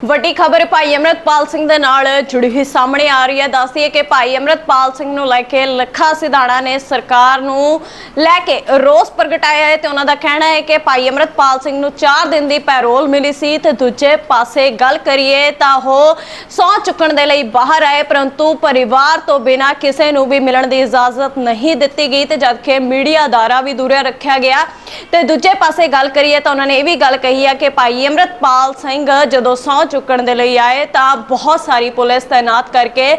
ਵੱਡੀ ਖਬਰ, ਭਾਈ ਅਮਰਤਪਾਲ ਸਿੰਘ ਦੇ ਨਾਲ ਜੁੜੀ ਹੋਈ ਸਾਹਮਣੇ ਆ ਰਹੀ ਹੈ। ਦੱਸਦੀ ਹੈ ਕਿ ਭਾਈ ਅਮਰਤਪਾਲ ਸਿੰਘ ਨੂੰ ਲੈ ਕੇ ਲੱਖਾ ਸਿਧਾਣਾ ਨੇ ਸਰਕਾਰ ਨੂੰ ਲੈ ਕੇ ਰੋਸ ਪ੍ਰਗਟਾਇਆ ਹੈ ਤੇ ਉਹਨਾਂ ਦਾ ਕਹਿਣਾ ਹੈ ਕਿ ਭਾਈ ਅਮਰਤਪਾਲ ਸਿੰਘ ਨੂੰ 4 ਦਿਨ ਦੀ ਪੈਰੋਲ ਮਿਲੀ ਸੀ ਤੇ ਦੂਜੇ ਪਾਸੇ ਗੱਲ ਕਰੀਏ ਤਾਂ ਉਹ ਸੌ ਚੁੱਕਣ ਦੇ ਲਈ ਬਾਹਰ ਆਏ, ਪਰੰਤੂ ਪਰਿਵਾਰ ਤੋਂ ਬਿਨਾਂ ਕਿਸੇ ਨੂੰ ਵੀ ਮਿਲਣ ਦੀ ਇਜਾਜ਼ਤ ਨਹੀਂ ਦਿੱਤੀ ਗਈ ਤੇ ਜਦਕਿ ਮੀਡੀਆ ਦਾਰਾ ਵੀ ਦੂਰੇ ਰੱਖਿਆ ਗਿਆ। ਤੇ ਦੂਜੇ ਪਾਸੇ ਗੱਲ ਕਰੀਏ ਤਾਂ ਉਹਨਾਂ ਨੇ ਇਹ ਵੀ ਗੱਲ ਕਹੀ ਹੈ ਕਿ ਭਾਈ ਅਮਰਤਪਾਲ ਸਿੰਘ ਜਦੋਂ ਸਹੁੰ ਚੁੱਕਣ ਦੇ ਲਈ ਆਏ, ਤਾਂ ਬਹੁਤ ਸਾਰੀ ਪੁਲਿਸ ਤਾਇਨਾਤ ਕਰਕੇ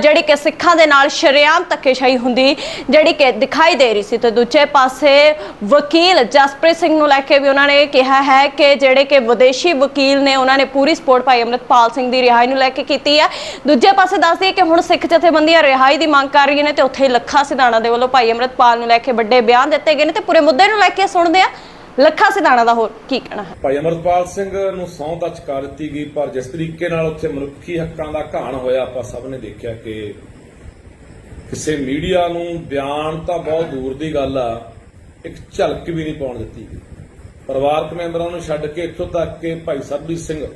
ਜਿਹੜੀ ਕਿ ਸਿੱਖਾਂ ਦੇ ਨਾਲ ਸ਼ਰੇਆਮ ਧੱਕੇਸ਼ਾਹੀ ਹੁੰਦੀ ਜਿਹੜੀ ਕਿ ਦਿਖਾਈ ਦੇ ਰਹੀ ਸੀ। ਤੇ ਦੂਜੇ ਪਾਸੇ ਵਕੀਲ ਜਸਪ੍ਰੀਤ ਸਿੰਘ ਨੂੰ ਲੈ ਕੇ ਵੀ ਉਹਨਾਂ ਨੇ ਕਿਹਾ ਹੈ ਕਿ ਜਿਹੜੇ ਕਿ ਵਿਦੇਸ਼ੀ ਵਕੀਲ ਨੇ ਉਹਨਾਂ ਨੇ ਪੂਰੀ ਸਪੋਰਟ ਭਾਈ ਅਮਰਤਪਾਲ ਸਿੰਘ ਦੀ ਰਿਹਾਈ ਨੂੰ ਲੈ ਕੇ ਕੀਤੀ ਹੈ। ਦੂਜੇ ਪਾਸੇ ਦੱਸਦੀ ਹੈ ਕਿ ਹੁਣ ਸਿੱਖ ਜਥੇਬੰਦੀਆਂ ਰਿਹਾਈ ਦੀ ਮੰਗ ਕਰ ਰਹੀਆਂ ਨੇ ਤੇ ਉੱਥੇ ਹੀ ਲੱਖਾ ਸਿਧਾਣਾ ਦੇ ਵੱਲੋਂ ਭਾਈ ਅਮਰਤਪਾਲ ਨੂੰ ਲੈ ਕੇ ਵੱਡੇ ਬਿਆਨ ਦਿੱਤੇ ਗਏ ਨੇ ਤੇ ਪੂਰੇ ਮੁੱਦੇ ਨੂੰ ਲੈ ਕੇ ਸੁਣਦੇ ਆ ਲੱਖਾ ਸਿਧਾਣਾ ਦਾ ਹੋਰ ਕੀ ਕਹਿਣਾ ਹੈ? ਭਾਈ ਅਮਰਪਾਲ ਸਿੰਘ ਨੂੰ ਸਹੁੰ ਤਾਂ ਚੁਕਾ ਦਿੱਤੀ ਗਈ, ਪਰ ਜਿਸ ਤਰੀਕੇ ਨਾਲ ਉੱਥੇ ਮਨੁੱਖੀ ਹੱਕਾਂ ਦਾ ਘਾਣ ਹੋਇਆ, ਆਪਾਂ ਸਭ ਨੇ ਦੇਖਿਆ ਕਿ ਕਿਸੇ ਮੀਡੀਆ ਨੂੰ ਬਿਆਨ ਤਾਂ ਬਹੁਤ ਦੂਰ ਦੀ ਗੱਲ ਆ, ਇੱਕ ਝਲਕ ਵੀ ਨਹੀਂ ਪਾਉਣ ਦਿੱਤੀ ਗਈ। ਪਰਿਵਾਰਕ ਮੈਂਬਰਾਂ ਨੂੰ ਛੱਡ ਕੇ ਇੱਥੋਂ ਤੱਕ ਕਿ ਭਾਈ ਸਰਬਜੀਤ ਸਿੰਘ,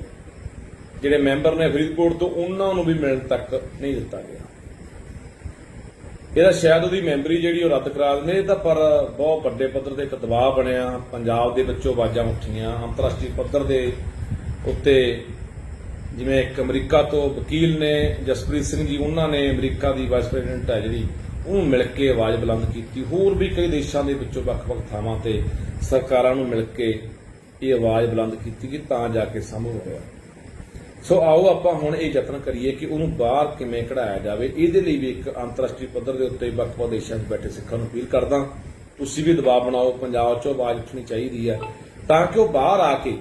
ਜਿਹੜੇ ਮੈਂਬਰ ਨੇ ਫਰੀਦਕੋਟ ਤੋਂ, ਉਹਨਾਂ ਨੂੰ ਵੀ ਮਿਲਣ ਤੱਕ ਨਹੀਂ ਦਿੱਤਾ ਗਿਆ। ਇਹਦਾ ਸ਼ਾਇਦ ਉਹਦੀ ਮੈਂਬਰੀ ਜਿਹੜੀ ਉਹ ਰੱਦ ਕਰਾ ਦਿੰਦੇ, ਇਹ ਤਾਂ ਪਰ ਬਹੁਤ ਵੱਡੇ ਪੱਧਰ ਤੇ ਇੱਕ ਦਬਾਅ ਬਣਿਆ। ਪੰਜਾਬ ਦੇ ਵਿੱਚੋਂ ਆਵਾਜ਼ਾਂ ਉੱਠੀਆਂ, ਅੰਤਰਰਾਸ਼ਟਰੀ ਪੱਧਰ ਦੇ ਉੱਤੇ ਜਿਵੇਂ ਇੱਕ ਅਮਰੀਕਾ ਤੋਂ ਵਕੀਲ ਨੇ, ਜਸਪ੍ਰੀਤ ਸਿੰਘ ਜੀ, ਉਹਨਾਂ ਨੇ ਅਮਰੀਕਾ ਦੀ ਵਾਈਸ ਪ੍ਰੈਜ਼ੀਡੈਂਟ ਹੈ ਜਿਹੜੀ, ਉਹਨੂੰ ਮਿਲ ਕੇ ਆਵਾਜ਼ ਬੁਲੰਦ ਕੀਤੀ। ਹੋਰ ਵੀ ਕਈ ਦੇਸ਼ਾਂ ਦੇ ਵਿੱਚੋਂ ਵੱਖ-ਵੱਖ ਥਾਵਾਂ ਤੇ ਸਰਕਾਰਾਂ ਨੂੰ ਮਿਲ ਕੇ ਇਹ ਆਵਾਜ਼ ਬੁਲੰਦ ਕੀਤੀ ਕਿ ਤਾਂ ਜਾ ਕੇ ਸੰਭਵ ਹੋਇਆ ਸੋ ਆਓ ਆਪਾਂ ਹੁਣ ਇਹ ਯਤਨ ਕਰੀਏ ਕਿ ਉਹਨੂੰ ਬਾਹਰ ਕਿਵੇਂ ਕਢਾਇਆ ਜਾਵੇ। ਇਹਦੇ ਲਈ ਵੀ ਇੱਕ ਅੰਤਰਰਾਸ਼ਟਰੀ ਪੱਧਰ ਦੇ ਉੱਤੇ ਵੱਖ-ਵੱਖ ਦੇਸ਼ਾਂ 'ਚ ਬੈਠੇ ਸਿੱਖਾਂ ਨੂੰ ਅਪੀਲ ਕਰਦਾ ਤੁਸੀਂ ਵੀ ਦਬਾਅ ਬਣਾਓ, ਪੰਜਾਬ 'ਚੋਂ ਆਵਾਜ਼ ਉੱਠਣੀ ਚਾਹੀਦੀ ਹੈ। ਤਾਂ ਕਿ ਉਹ ਬਾਹਰ ਆ ਕੇ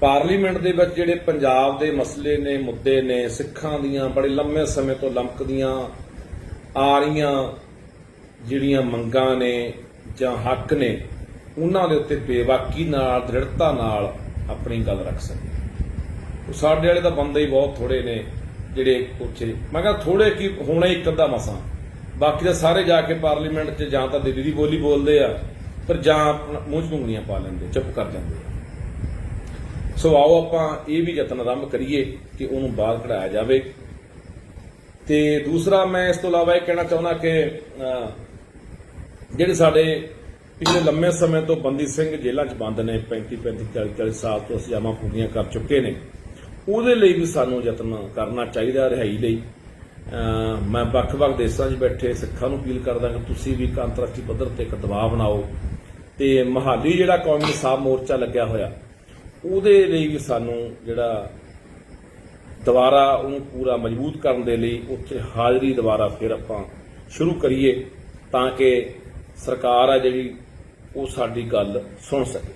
ਪਾਰਲੀਮੈਂਟ ਦੇ ਵਿੱਚ ਜਿਹੜੇ ਪੰਜਾਬ ਦੇ ਮਸਲੇ ਨੇ, ਮੁੱਦੇ ਨੇ, ਸਿੱਖਾਂ ਦੀਆਂ ਬੜੇ ਲੰਮੇ ਸਮੇਂ ਤੋਂ ਲਮਕਦੀਆਂ ਆ ਰਹੀਆਂ ਜਿਹੜੀਆਂ ਮੰਗਾਂ ਨੇ ਜਾਂ ਹੱਕ ਨੇ, ਉਹਨਾਂ ਦੇ ਉੱਤੇ ਬੇਵਾਕੀ ਨਾਲ, ਦ੍ਰਿੜਤਾ ਨਾਲ ਆਪਣੀ ਗੱਲ ਰੱਖ ਸਕੇ ਸਾਡੇ ਵਾਲੇ ਤਾਂ ਬੰਦੇ ਹੀ ਬਹੁਤ ਥੋੜੇ ਨੇ ਜਿਹੜੇ ਉੱਚੇ ਮੈਂ ਕਿਹਾ ਥੋੜੇ ਕੀ ਹੋਣਾ ਇੱਕ ਅੱਧਾ ਮਸਾਂ। ਬਾਕੀ ਤਾਂ ਸਾਰੇ ਜਾ ਕੇ ਪਾਰਲੀਮੈਂਟ 'ਚ ਜਾਂ ਤਾਂ ਦਿੱਲੀ ਦੀ ਬੋਲੀ ਬੋਲਦੇ ਆ ਪਰ ਜਾਂ ਮੂੰਹ 'ਚ ਉਂਗਲੀਆਂ ਪਾ ਲੈਂਦੇ, ਚੁੱਪ ਕਰ ਜਾਂਦੇ ਸੋ ਆਓ ਆਪਾਂ ਇਹ ਵੀ ਯਤਨ ਆਰੰਭ ਕਰੀਏ ਕਿ ਉਹਨੂੰ ਬਾਹਰ ਕਢਾਇਆ ਜਾਵੇ। ਤੇ ਦੂਸਰਾ ਮੈਂ ਇਸ ਤੋਂ ਇਲਾਵਾ ਇਹ ਕਹਿਣਾ ਚਾਹੁੰਦਾ ਕਿ ਜਿਹੜੇ ਸਾਡੇ ਪਿਛਲੇ ਲੰਮੇ ਸਮੇਂ ਤੋਂ ਬੰਦੀ ਸਿੰਘ ਜੇਲ੍ਹਾਂ 'ਚ ਬੰਦ ਨੇ 35 35 40 40 ਸਾਲ ਤੋਂ ਸਜ਼ਾਵਾਂ ਪੂਰੀਆਂ ਕਰ ਚੁੱਕੇ ਨੇ। ਉਹਦੇ ਲਈ ਵੀ ਸਾਨੂੰ ਯਤਨ ਕਰਨਾ ਚਾਹੀਦਾ, ਰਿਹਾਈ ਲਈ। ਮੈਂ ਵੱਖ-ਵੱਖ ਦੇਸ਼ਾਂ 'ਚ ਬੈਠੇ ਸਿੱਖਾਂ ਨੂੰ ਅਪੀਲ ਕਰਦਾ ਕਿ ਤੁਸੀਂ ਵੀ ਇੱਕ ਅੰਤਰਰਾਸ਼ਟਰੀ ਪੱਧਰ ਤੇ ਇੱਕ ਦਬਾਅ ਬਣਾਓ। ਤੇ ਮਹਾਲੀ ਜਿਹੜਾ ਕੌਮੀ ਸਾਹ ਮੋਰਚਾ ਲੱਗਿਆ ਹੋਇਆ, ਉਹਦੇ ਲਈ ਵੀ ਸਾਨੂੰ ਜਿਹੜਾ ਦੁਬਾਰਾ ਉਹਨੂੰ ਪੂਰਾ ਮਜ਼ਬੂਤ ਕਰਨ ਦੇ ਲਈ ਉੱਥੇ ਹਾਜ਼ਰੀ ਦੁਬਾਰਾ ਫਿਰ ਆਪਾਂ ਸ਼ੁਰੂ ਕਰੀਏ ਤਾਂ ਕਿ ਸਰਕਾਰ ਆ ਜਿਹੜੀ ਉਹ ਸਾਡੀ ਗੱਲ ਸੁਣ ਸਕੇ।